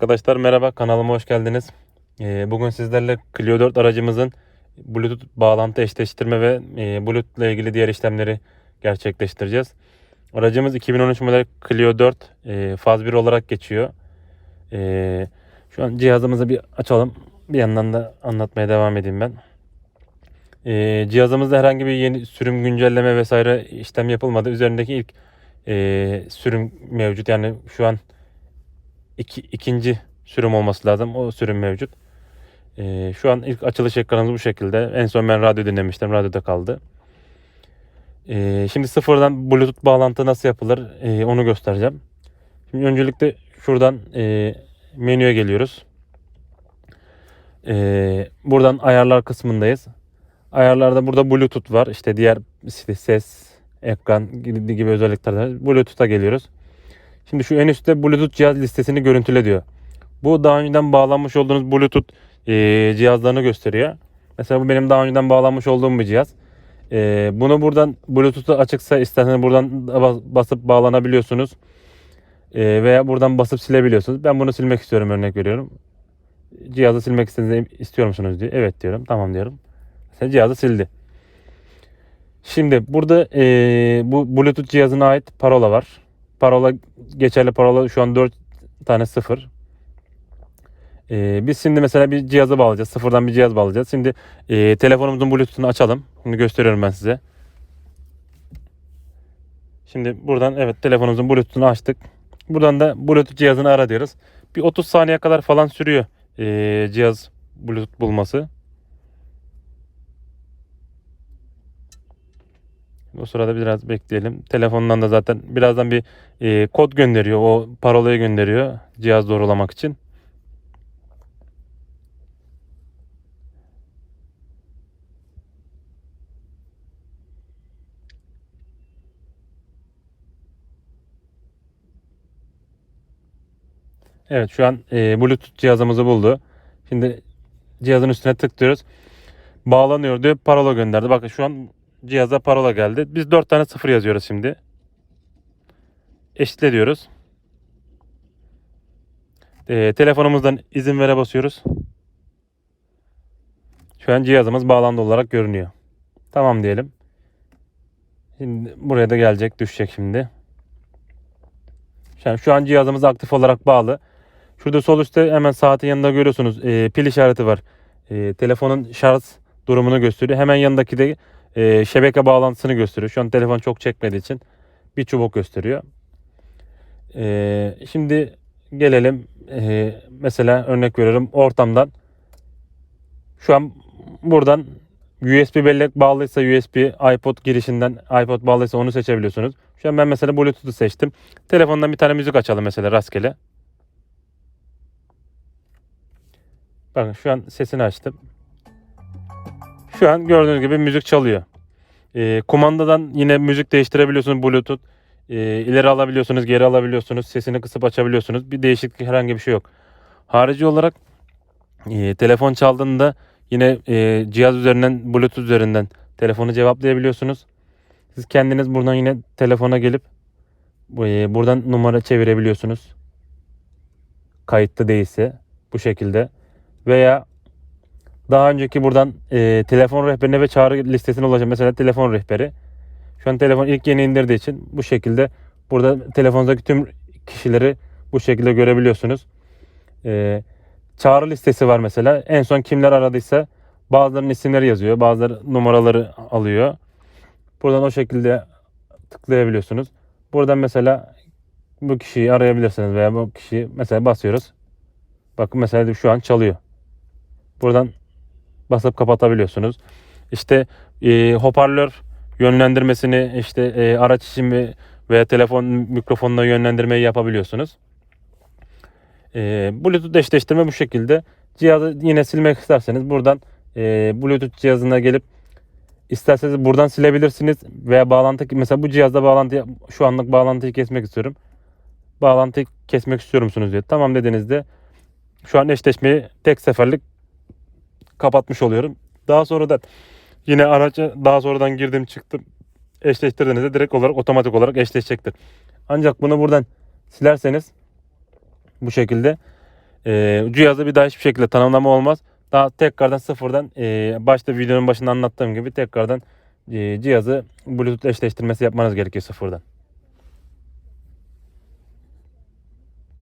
Arkadaşlar merhaba kanalıma hoş geldiniz. Ee, Bugün sizlerle Clio 4 aracımızın Bluetooth bağlantı eşleştirme ve e, Bluetooth ile ilgili diğer işlemleri gerçekleştireceğiz. Aracımız 2013 model Clio 4 e, faz 1 olarak geçiyor. E, Şu an cihazımızı bir açalım. Bir yandan da anlatmaya devam edeyim ben. Cihazımızda herhangi bir yeni sürüm güncelleme vesaire işlem yapılmadı. Üzerindeki ilk sürüm mevcut. Yani şu an iki, ikinci sürüm olması lazım. O sürüm mevcut. Ee, şu an ilk açılış ekranımız bu şekilde. En son ben radyo dinlemiştim. Radyoda kaldı. Ee, şimdi sıfırdan Bluetooth bağlantı nasıl yapılır ee, onu göstereceğim. Şimdi öncelikle şuradan e, menüye geliyoruz. Ee, buradan ayarlar kısmındayız. Ayarlarda burada Bluetooth var. İşte diğer işte ses, ekran gibi, özellikler. Bluetooth'a geliyoruz. Şimdi şu en üstte Bluetooth cihaz listesini görüntüle diyor. Bu daha önceden bağlanmış olduğunuz Bluetooth e, cihazlarını gösteriyor. Mesela bu benim daha önceden bağlanmış olduğum bir cihaz. E, bunu buradan Bluetooth'u açıksa isterseniz buradan bas- basıp bağlanabiliyorsunuz. E, veya buradan basıp silebiliyorsunuz. Ben bunu silmek istiyorum örnek veriyorum. Cihazı silmek istediğinizde istiyor musunuz diyor. Evet diyorum. Tamam diyorum. Mesela cihazı sildi. Şimdi burada e, bu Bluetooth cihazına ait parola var. Parola geçerli parola şu an 4 tane sıfır. Ee, biz şimdi mesela bir cihazı bağlayacağız. Sıfırdan bir cihaz bağlayacağız. Şimdi e, telefonumuzun Bluetooth'unu açalım. Şimdi gösteriyorum ben size. Şimdi buradan evet telefonumuzun Bluetooth'unu açtık. Buradan da Bluetooth cihazını ara diyoruz. Bir 30 saniye kadar falan sürüyor e, cihaz Bluetooth bulması. O sırada biraz bekleyelim. Telefondan da zaten birazdan bir e, kod gönderiyor. O parolayı gönderiyor cihaz doğrulamak için. Evet şu an e, Bluetooth cihazımızı buldu. Şimdi cihazın üstüne tıklıyoruz. Bağlanıyor diyor. Parola gönderdi. Bakın şu an cihaza parola geldi. Biz 4 tane sıfır yazıyoruz şimdi. Eşitle diyoruz. E, telefonumuzdan izin vere basıyoruz. Şu an cihazımız bağlandı olarak görünüyor. Tamam diyelim. Şimdi buraya da gelecek, düşecek şimdi. An, şu an cihazımız aktif olarak bağlı. Şurada sol üstte hemen saatin yanında görüyorsunuz e, pil işareti var. E, telefonun şarj durumunu gösteriyor. Hemen yanındaki de e, şebeke bağlantısını gösteriyor. Şu an telefon çok çekmediği için bir çubuk gösteriyor. E, şimdi gelelim e, mesela örnek veriyorum ortamdan. Şu an buradan USB bellek bağlıysa USB iPod girişinden iPod bağlıysa onu seçebiliyorsunuz. Şu an ben mesela Bluetooth'u seçtim. Telefondan bir tane müzik açalım mesela rastgele. Bakın şu an sesini açtım. Şu an gördüğünüz gibi müzik çalıyor. Ee, kumandadan yine müzik değiştirebiliyorsunuz Bluetooth. Ee, ileri alabiliyorsunuz, geri alabiliyorsunuz. Sesini kısıp açabiliyorsunuz. Bir değişiklik herhangi bir şey yok. Harici olarak e, telefon çaldığında yine e, cihaz üzerinden Bluetooth üzerinden telefonu cevaplayabiliyorsunuz. Siz kendiniz buradan yine telefona gelip e, buradan numara çevirebiliyorsunuz. Kayıtlı değilse bu şekilde veya daha önceki buradan e, telefon rehberine ve çağrı listesine ulaşan mesela telefon rehberi. Şu an telefon ilk yeni indirdiği için bu şekilde burada telefonunuzdaki tüm kişileri bu şekilde görebiliyorsunuz. E, çağrı listesi var mesela. En son kimler aradıysa bazılarının isimleri yazıyor. Bazıları numaraları alıyor. Buradan o şekilde tıklayabiliyorsunuz. Buradan mesela bu kişiyi arayabilirsiniz veya bu kişiyi mesela basıyoruz. Bakın mesela şu an çalıyor. Buradan basıp kapatabiliyorsunuz. İşte e, hoparlör yönlendirmesini işte e, araç için ve veya telefon mikrofonla yönlendirmeyi yapabiliyorsunuz. E, Bluetooth eşleştirme bu şekilde. Cihazı yine silmek isterseniz buradan e, Bluetooth cihazına gelip isterseniz buradan silebilirsiniz veya bağlantı mesela bu cihazda bağlantı şu anlık bağlantıyı kesmek istiyorum. Bağlantıyı kesmek istiyor musunuz diyor. Tamam dediğinizde şu an eşleşmeyi tek seferlik kapatmış oluyorum. Daha sonra da yine araca daha sonradan girdim çıktım eşleştirdiğinizde direkt olarak otomatik olarak eşleşecektir. Ancak bunu buradan silerseniz bu şekilde e, cihazı bir daha hiçbir şekilde tanımlama olmaz. Daha tekrardan sıfırdan e, başta videonun başında anlattığım gibi tekrardan e, cihazı Bluetooth eşleştirmesi yapmanız gerekiyor sıfırdan.